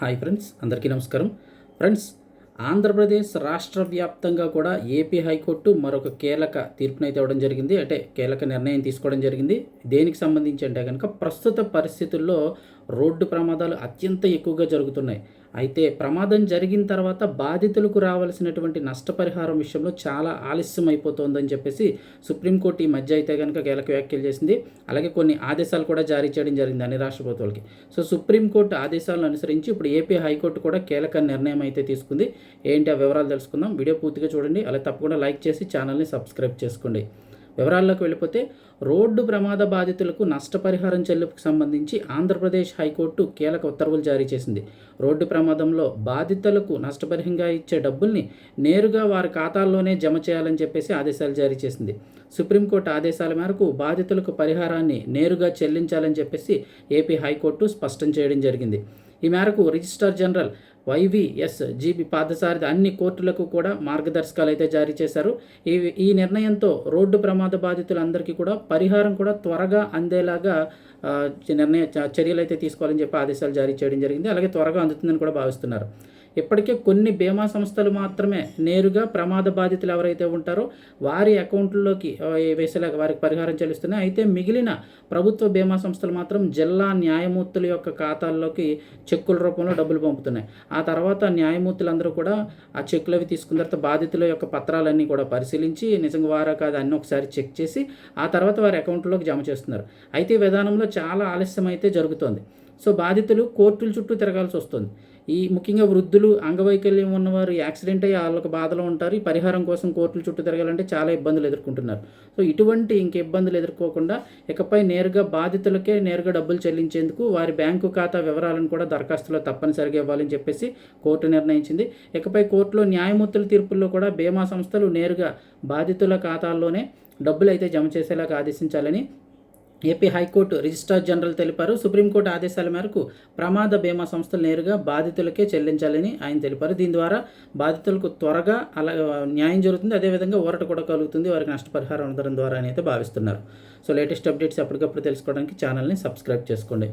Hi friends అందరికీ నమస్కారం. Friends Andhra Pradesh రాష్ట్ర వ్యాప్తంగా కూడా ఏపీ హైకోర్టు మరొక కీలక తీర్పునైతే ఇవ్వడం జరిగింది. అంటే కీలక నిర్ణయం తీసుకోవడం జరిగింది. దేనికి సంబంధించి అంటే కనుక ప్రస్తుత పరిస్థితుల్లో రోడ్డు ప్రమాదాలు అత్యంత ఎక్కువగా జరుగుతున్నాయి. అయితే ప్రమాదం జరిగిన తర్వాత బాధితులకు రావాల్సినటువంటి నష్టపరిహారం విషయంలో చాలా ఆలస్యం అయిపోతుందని చెప్పేసి సుప్రీంకోర్టు ఈ మధ్య అయితే కనుక కీలక వ్యాఖ్యలు చేసింది. అలాగే కొన్ని ఆదేశాలు కూడా జారీ చేయడం జరిగింది అన్ని రాష్ట్రపతులకి సో సుప్రీంకోర్టు ఆదేశాలను అనుసరించి ఇప్పుడు ఏపీ హైకోర్టు కూడా కీలక నిర్ణయం అయితే తీసుకుంది. ఏంటి ఆ వివరాలు తెలుసుకుందాం. వీడియో పూర్తిగా చూడండి. అలా తప్పకుండా లైక్ చేసి ఛానల్ని సబ్స్క్రైబ్ చేసుకోండి. వివరాల్లోకి వెళ్ళిపోతే రోడ్డు ప్రమాద బాధితులకు నష్టపరిహారం చెల్లింపుకు సంబంధించి ఆంధ్రప్రదేశ్ హైకోర్టు కీలక ఉత్తర్వులు జారీ చేసింది. రోడ్డు ప్రమాదంలో బాధితులకు నష్టపరిహంగా ఇచ్చే డబ్బుల్ని నేరుగా వారి ఖాతాల్లోనే జమ చేయాలని చెప్పేసి ఆదేశాలు జారీ చేసింది. సుప్రీంకోర్టు ఆదేశాల మేరకు బాధితులకు పరిహారాన్ని నేరుగా చెల్లించాలని చెప్పేసి ఏపీ హైకోర్టు స్పష్టం చేయడం జరిగింది. ఈ మేరకు registrar general YVS GB Parthasaradhi అన్ని కోర్టులకు కూడా మార్గదర్శకాలు అయితే జారీ చేశారు. ఈ ఈ నిర్ణయంతో రోడ్డు ప్రమాద బాధితులందరికీ కూడా పరిహారం కూడా త్వరగా అందేలాగా నిర్ణయ చ- చర్యలు అయితే తీసుకోవాలని చెప్పి ఆదేశాలు జారీ చేయడం జరిగింది. అలాగే త్వరగా అందుతుందని కూడా భావిస్తున్నారు. ఇప్పటికే కొన్ని బీమా సంస్థలు మాత్రమే నేరుగా ప్రమాద బాధితులు ఎవరైతే ఉంటారో వారి అకౌంట్లలోకి వేసేలాగా వారికి పరిహారం చెల్లిస్తున్నాయి. అయితే మిగిలిన ప్రభుత్వ బీమా సంస్థలు మాత్రం జిల్లా న్యాయమూర్తుల యొక్క ఖాతాల్లోకి చెక్కుల రూపంలో డబ్బులు పంపుతున్నాయి. ఆ తర్వాత న్యాయమూర్తులందరూ కూడా ఆ చెక్కులు అవి తీసుకున్న తర్వాత బాధితుల యొక్క పత్రాలన్నీ కూడా పరిశీలించి నిజంగా వారా కాదు అన్నీ ఒకసారి చెక్ చేసి ఆ తర్వాత వారి అకౌంట్లోకి జమ చేస్తున్నారు. అయితే ఈ విధానంలో చాలా ఆలస్యం అయితే జరుగుతోంది. సో బాధితులు కోర్టుల చుట్టూ తిరగాల్సి వస్తుంది. ఈ ముఖ్యంగా వృద్ధులు అంగవైకల్యం ఉన్నవారు యాక్సిడెంట్ అయ్యి వాళ్ళకి బాధలో ఉంటారు. ఈ పరిహారం కోసం కోర్టులు చుట్టూ తిరగాలంటే చాలా ఇబ్బందులు ఎదుర్కొంటున్నారు. సో ఇటువంటి ఇంక ఇబ్బందులు ఎదుర్కోకుండా ఇకపై నేరుగా బాధితులకే నేరుగా డబ్బులు చెల్లించేందుకు వారి బ్యాంకు ఖాతా వివరాలను కూడా దరఖాస్తులో తప్పనిసరిగా ఇవ్వాలని చెప్పేసి కోర్టు నిర్ణయించింది. ఇకపై కోర్టులో న్యాయమూర్తుల తీర్పుల్లో కూడా బీమా సంస్థలు నేరుగా బాధితుల ఖాతాల్లోనే డబ్బులు అయితే జమ చేసేలాగా ఆదేశించాలని AP high court registrar general తెలిపారు. సుప్రీంకోర్టు ఆదేశాల మేరకు ప్రమాద బీమా సంస్థలు నేరుగా బాధితులకే చెల్లించాలని ఆయన తెలిపారు. దీని ద్వారా బాధితులకు త్వరగా అలా న్యాయం జరుగుతుంది. అదేవిధంగా ఊరట కూడా కలుగుతుంది. వారికి నష్టపరిహారం అందడం ద్వారా అని అయితే భావిస్తున్నారు. సో లేటెస్ట్ అప్డేట్స్ ఎప్పటికప్పుడు తెలుసుకోవడానికి ఛానల్ని సబ్స్క్రైబ్ చేసుకోండి.